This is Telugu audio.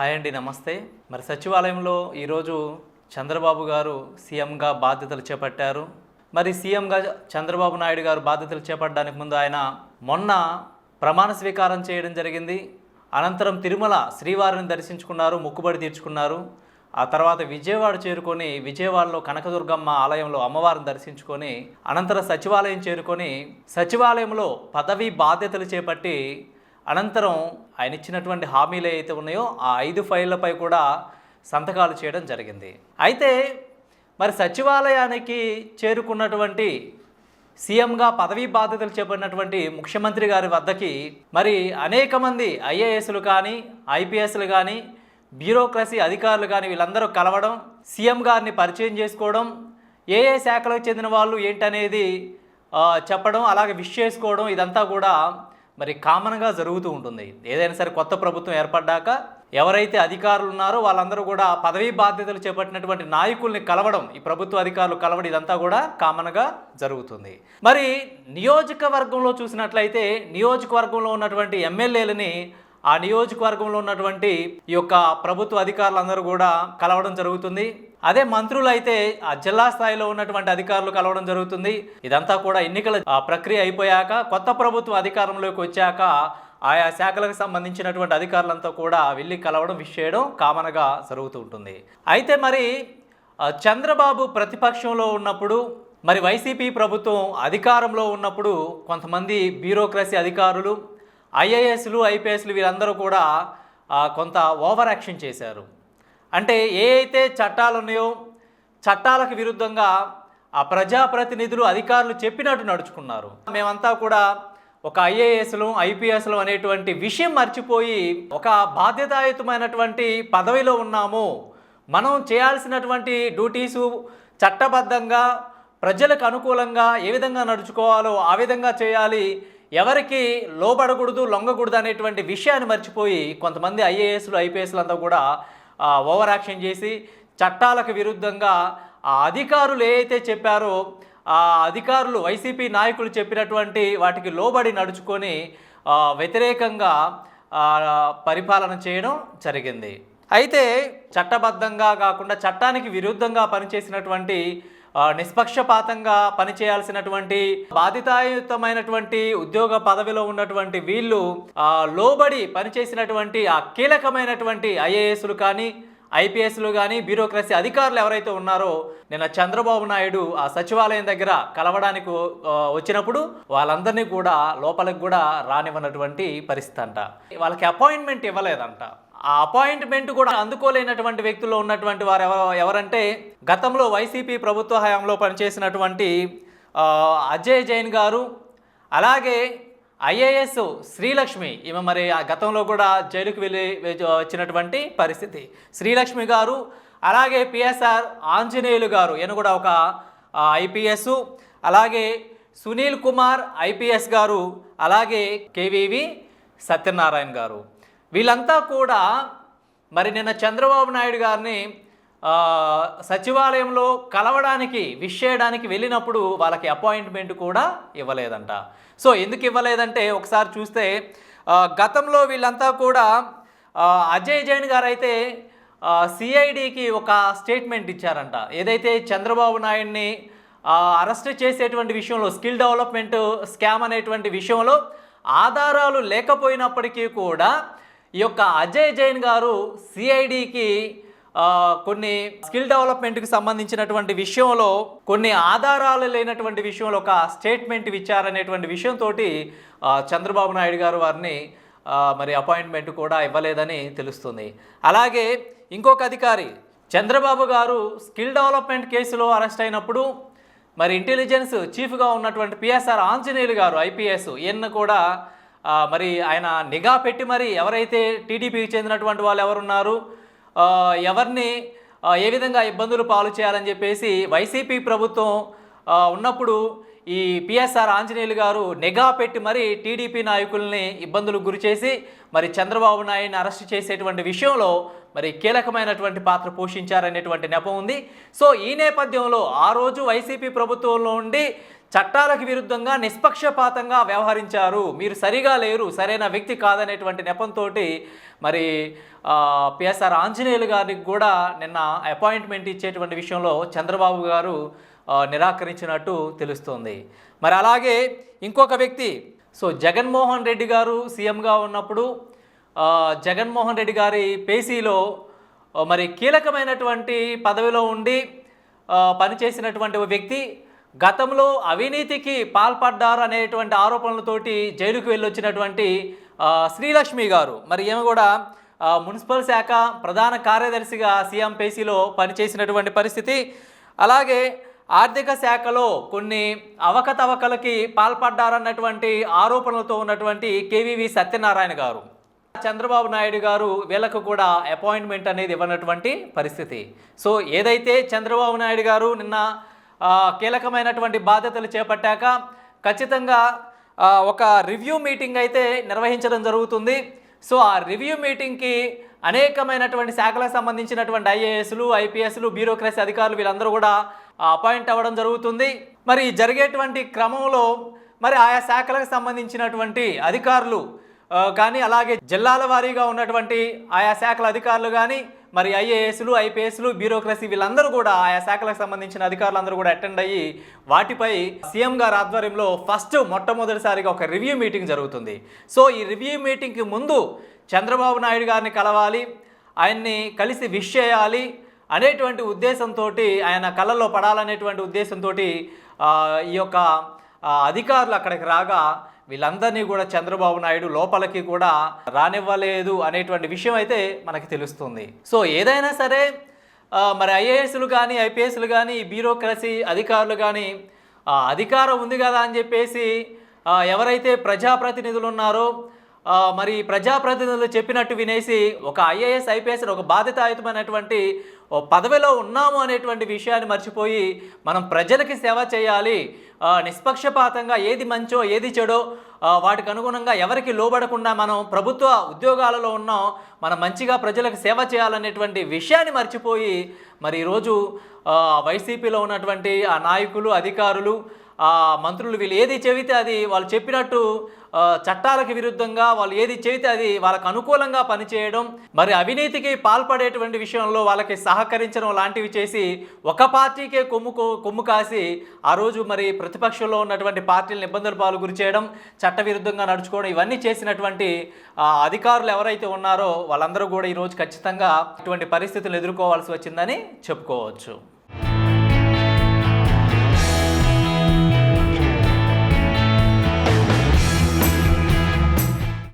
హాయ్ అండి నమస్తే. మరి సచివాలయంలో ఈరోజు చంద్రబాబు గారు సీఎంగా బాధ్యతలు చేపట్టారు. మరి సీఎంగా చంద్రబాబు నాయుడు గారు బాధ్యతలు చేపట్టడానికి ముందు ఆయన మొన్న ప్రమాణ స్వీకారం చేయడం జరిగింది. అనంతరం తిరుమల శ్రీవారిని దర్శించుకున్నారు మొక్కుబడి తీర్చుకున్నారు. ఆ తర్వాత విజయవాడ చేరుకొని విజయవాడలో కనకదుర్గమ్మ ఆలయంలో అమ్మవారిని దర్శించుకొని అనంతరం సచివాలయం చేరుకొని సచివాలయంలో పదవి బాధ్యతలు చేపట్టి అనంతరం ఆయన ఇచ్చినటువంటి హామీలు ఏవైతే ఉన్నాయో ఆ ఐదు ఫైళ్ళపై కూడా సంతకాలు చేయడం జరిగింది. అయితే మరి సచివాలయానికి చేరుకున్నటువంటి సీఎంగా పదవీ బాధ్యతలు చేపట్టినటువంటి ముఖ్యమంత్రి గారి వద్దకి మరి అనేక మంది ఐఏఎస్లు కానీ ఐపీఎస్లు కానీ బ్యూరోక్రసీ అధికారులు కానీ వీళ్ళందరూ కలవడం సీఎం గారిని పరిచయం చేసుకోవడం ఏ ఏ శాఖలకు చెందిన వాళ్ళు ఏంటనేది చెప్పడం అలాగే విష్ చేసుకోవడం ఇదంతా కూడా మరి కామన్గా జరుగుతూ ఉంటుంది. ఏదైనా సరే కొత్త ప్రభుత్వం ఏర్పడ్డాక ఎవరైతే అధికారులు ఉన్నారో వాళ్ళందరూ కూడా పదవీ బాధ్యతలు చేపట్టినటువంటి నాయకుల్ని కలవడం ఈ ప్రభుత్వ అధికారులు కలవడం ఇదంతా కూడా కామన్గా జరుగుతుంది. మరి నియోజకవర్గంలో చూసినట్లయితే నియోజకవర్గంలో ఉన్నటువంటి ఎమ్మెల్యేలని ఆ నియోజకవర్గంలో ఉన్నటువంటి ఈ యొక్క ప్రభుత్వ అధికారులందరూ కూడా కలవడం జరుగుతుంది. అదే మంత్రులు అయితే ఆ జిల్లా స్థాయిలో ఉన్నటువంటి అధికారులు కలవడం జరుగుతుంది. ఇదంతా కూడా ఎన్నికల ఆ, ప్రక్రియ అయిపోయాక కొత్త ప్రభుత్వం అధికారంలోకి వచ్చాక ఆయా శాఖలకు సంబంధించినటువంటి అధికారులంతా కూడా వెళ్ళి కలవడం విష్ చేయడం కామన్గా జరుగుతూ ఉంటుంది. అయితే మరి చంద్రబాబు ప్రతిపక్షంలో ఉన్నప్పుడు మరి వైసీపీ ప్రభుత్వం అధికారంలో ఉన్నప్పుడు కొంతమంది బ్యూరోక్రసీ అధికారులు ఐఏఎస్లు ఐపీఎస్లు వీరందరూ కూడా కొంత ఓవర్ యాక్షన్ చేశారు. అంటే ఏ అయితే చట్టాలు ఉన్నాయో చట్టాలకు విరుద్ధంగా ఆ ప్రజాప్రతినిధులు అధికారులు చెప్పినట్టు నడుచుకున్నారు. మేమంతా కూడా ఒక ఐఏఎస్లు ఐపీఎస్లు అనేటువంటి విషయం మర్చిపోయి ఒక బాధ్యతాయుతమైనటువంటి పదవిలో ఉన్నాము. మనం చేయాల్సినటువంటి డ్యూటీసు చట్టబద్ధంగా ప్రజలకు అనుకూలంగా ఏ విధంగా నడుచుకోవాలో ఆ విధంగా చేయాలి. ఎవరికి లోబడకూడదు లొంగకూడదు అనేటువంటి విషయాన్ని మర్చిపోయి కొంతమంది ఐఏఎస్లు ఐపీఎస్లు అంతా కూడా ఓవర్ యాక్షన్ చేసి చట్టాలకు విరుద్ధంగా ఆ అధికారులు ఏదైతే చెప్పారో ఆ అధికారులు వైసీపీ నాయకులు చెప్పినటువంటి వాటికి లోబడి నడుచుకొని వ్యతిరేకంగా పరిపాలన చేయడం జరిగింది. అయితే చట్టబద్ధంగా కాకుండా చట్టానికి విరుద్ధంగా పనిచేసినటువంటి నిష్పక్షపాతంగా పనిచేయాల్సినటువంటి బాధితాయుతమైనటువంటి ఉద్యోగ పదవిలో ఉన్నటువంటి వీళ్ళు లోబడి పనిచేసినటువంటి ఆ కీలకమైనటువంటి ఐఏఎస్లు కానీ ఐపీఎస్లు కానీ బ్యూరోక్రసీ అధికారులు ఎవరైతే ఉన్నారో నిన్న చంద్రబాబు నాయుడు ఆ సచివాలయం దగ్గర కలవడానికి వచ్చినప్పుడు వాళ్ళందరినీ కూడా లోపలికి కూడా రానివ్వనటువంటి పరిస్థితి అంట. వాళ్ళకి అపాయింట్మెంట్ ఇవ్వలేదంట. ఆ అపాయింట్మెంట్ కూడా అందుకోలేనటువంటి వ్యక్తుల్లో ఉన్నటువంటి వారు ఎవరు ఎవరంటే గతంలో వైసీపీ ప్రభుత్వ హయాంలో పనిచేసినటువంటి అజయ్ జైన్ గారు అలాగే ఐఏఎస్ శ్రీలక్ష్మి ఈమె మరి ఆ గతంలో కూడా జైలుకు వెళ్ళి వచ్చినటువంటి పరిస్థితి. శ్రీలక్ష్మి గారు అలాగే పిఎస్ఆర్ ఆంజనేయులు గారు ఈయన కూడా ఒక ఐపీఎస్ అలాగే సునీల్ కుమార్ ఐపీఎస్ గారు అలాగే కేవీవి సత్యనారాయణ గారు. వీళ్ళంతా కూడా మరి నిన్న చంద్రబాబు నాయుడు గారిని సచివాలయంలో కలవడానికి విష్ చేయడానికి వెళ్ళినప్పుడు వాళ్ళకి అపాయింట్మెంట్ కూడా ఇవ్వలేదంట. సో ఎందుకు ఇవ్వలేదంటే ఒకసారి చూస్తే గతంలో వీళ్ళంతా కూడా అజయ్ జైన్ గారు అయితే సిఐడికి ఒక స్టేట్మెంట్ ఇచ్చారంట. ఏదైతే చంద్రబాబు నాయుడిని అరెస్ట్ చేసేటువంటి విషయంలో స్కిల్ డెవలప్మెంట్ స్కామ్ అనేటువంటి విషయంలో ఆధారాలు లేకపోయినప్పటికీ కూడా ఈ యొక్క అజయ్ జైన్ గారు సిఐడికి కొన్ని స్కిల్ డెవలప్మెంట్కి సంబంధించినటువంటి విషయంలో కొన్ని ఆధారాలు లేనటువంటి విషయంలో ఒక స్టేట్మెంట్ ఇచ్చారనేటువంటి విషయంతో చంద్రబాబు నాయుడు గారు వారిని మరి అపాయింట్మెంట్ కూడా ఇవ్వలేదని తెలుస్తుంది. అలాగే ఇంకొక అధికారి చంద్రబాబు గారు స్కిల్ డెవలప్మెంట్ కేసులో అరెస్ట్ అయినప్పుడు మరి ఇంటెలిజెన్స్ చీఫ్గా ఉన్నటువంటి పిఎస్ఆర్ ఆంజనేయులు గారు ఐపీఎస్ ఈయన కూడా మరి ఆయన నిఘా పెట్టి మరి ఎవరైతే టీడీపీకి చెందినటువంటి వాళ్ళు ఎవరున్నారు? ఎవరిని ఏ విధంగా ఇబ్బందులు పాలు చేయాలని చెప్పేసి వైసీపీ ప్రభుత్వం ఉన్నప్పుడు ఈ పిఎస్ఆర్ ఆంజనేయులు గారు నిఘా పెట్టి మరి టీడీపీ నాయకుల్ని ఇబ్బందులకు గురిచేసి మరి చంద్రబాబు నాయుడిని అరెస్ట్ చేసేటువంటి విషయంలో మరి కీలకమైనటువంటి పాత్ర పోషించారనేటువంటి నెపం ఉంది. సో ఈ నేపథ్యంలో ఆ రోజు వైసీపీ ప్రభుత్వంలో ఉండి చట్టాలకు విరుద్ధంగా నిష్పక్షపాతంగా వ్యవహరించారు. మీరు సరిగా లేరు సరైన వ్యక్తి కాదనేటువంటి నెపంతో మరి పిఎస్ఆర్ ఆంజనేయులు గారికి కూడా నిన్న అపాయింట్మెంట్ ఇచ్చేటువంటి విషయంలో చంద్రబాబు గారు నిరాకరించినట్టు తెలుస్తోంది. మరి అలాగే ఇంకొక వ్యక్తి సో జగన్మోహన్ రెడ్డి గారు సీఎంగా ఉన్నప్పుడు జగన్మోహన్ రెడ్డి గారి పేసీలో మరి కీలకమైనటువంటి పదవిలో ఉండి పనిచేసినటువంటి వ్యక్తి గతంలో అవినీతికి పాల్పడ్డారు అనేటువంటి ఆరోపణలతోటి జైలుకు వెళ్ళొచ్చినటువంటి శ్రీలక్ష్మి గారు. మరి ఈమె కూడా మున్సిపల్ శాఖ ప్రధాన కార్యదర్శిగా సీఎం పేసీలో పనిచేసినటువంటి పరిస్థితి. అలాగే ఆర్థిక శాఖలో కొన్ని అవకతవకలకి పాల్పడ్డారన్నటువంటి ఆరోపణలతో ఉన్నటువంటి కేవీవి సత్యనారాయణ గారు. చంద్రబాబు నాయుడు గారు వీళ్ళకు కూడా అపాయింట్మెంట్ అనేది ఇవ్వనటువంటి పరిస్థితి. సో ఏదైతే చంద్రబాబు నాయుడు గారు నిన్న కీలకమైనటువంటి బాధ్యతలు చేపట్టాక ఖచ్చితంగా ఒక రివ్యూ మీటింగ్ అయితే నిర్వహించడం జరుగుతుంది. సో ఆ రివ్యూ మీటింగ్కి అనేకమైనటువంటి శాఖలకు సంబంధించినటువంటి ఐఏఎస్లు ఐపీఎస్లు బ్యూరోక్రసీ అధికారులు వీళ్ళందరూ కూడా అపాయింట్ అవ్వడం జరుగుతుంది. మరి జరిగేటువంటి క్రమంలో మరి ఆయా శాఖలకు సంబంధించినటువంటి అధికారులు కానీ అలాగే జిల్లాల వారీగా ఉన్నటువంటి ఆయా శాఖల అధికారులు కానీ మరి ఐఏఎస్లు ఐపీఎస్లు బ్యూరోక్రసీ వీళ్ళందరూ కూడా ఆయా శాఖలకు సంబంధించిన అధికారులందరూ కూడా అటెండ్ అయ్యి వాటిపై సీఎం గారి ఆధ్వర్యంలో ఫస్ట్ మొట్టమొదటిసారిగా ఒక రివ్యూ మీటింగ్ జరుగుతుంది. సో ఈ రివ్యూ మీటింగ్కి ముందు చంద్రబాబు నాయుడు గారిని కలవాలి ఆయన్ని కలిసి విష్ చేయాలి అనేటువంటి ఉద్దేశంతో ఆయన కళ్ళల్లో పడాలనేటువంటి ఉద్దేశంతో ఈ యొక్క అధికారులు అక్కడికి రాగా వీళ్ళందరినీ కూడా చంద్రబాబు నాయుడు లోపలికి కూడా రానివ్వలేదు అనేటువంటి విషయం అయితే మనకి తెలుస్తుంది. సో ఏదైనా సరే మరి ఐఏఎస్లు కానీ ఐపీఎస్లు కానీ బ్యూరోక్రసీ అధికారులు కానీ అధికారం ఉంది కదా అని చెప్పేసి ఎవరైతే ప్రజాప్రతినిధులు ఉన్నారో మరి ప్రజాప్రతినిధులు చెప్పినట్టు వినేసి ఒక ఐఏఎస్ ఐపీఎస్ ఒక బాధ్యతాయుతమైనటువంటి ఓ పదవిలో ఉన్నాము అనేటువంటి విషయాన్ని మర్చిపోయి మనం ప్రజలకి సేవ చేయాలి. నిష్పక్షపాతంగా ఏది మంచో ఏది చెడో వాటికి అనుగుణంగా ఎవరికి లోబడకుండా మనం ప్రభుత్వ ఉద్యోగాలలో ఉన్నాం మనం మంచిగా ప్రజలకు సేవ చేయాలనేటువంటి విషయాన్ని మర్చిపోయి మరి ఈరోజు వైసీపీలో ఉన్నటువంటి ఆ నాయకులు అధికారులు మంత్రులు వీళ్ళు ఏది చెబితే అది వాళ్ళు చెప్పినట్టు చట్టాలకు విరుద్ధంగా వాళ్ళు ఏది చెబితే అది వాళ్ళకు అనుకూలంగా పనిచేయడం మరి అవినీతికి పాల్పడేటువంటి విషయంలో వాళ్ళకి సహకరించడం లాంటివి చేసి ఒక పార్టీకే కొమ్ము కొమ్ము కాసి ఆ రోజు మరి ప్రతిపక్షంలో ఉన్నటువంటి పార్టీలను ఇబ్బందుల పాలు గురి చేయడం చట్టవిరుద్ధంగా నడుచుకోవడం ఇవన్నీ చేసినటువంటి అధికారులు ఎవరైతే ఉన్నారో వాళ్ళందరూ కూడా ఈరోజు ఖచ్చితంగా ఇటువంటి పరిస్థితులు ఎదుర్కోవాల్సి వచ్చిందని చెప్పుకోవచ్చు.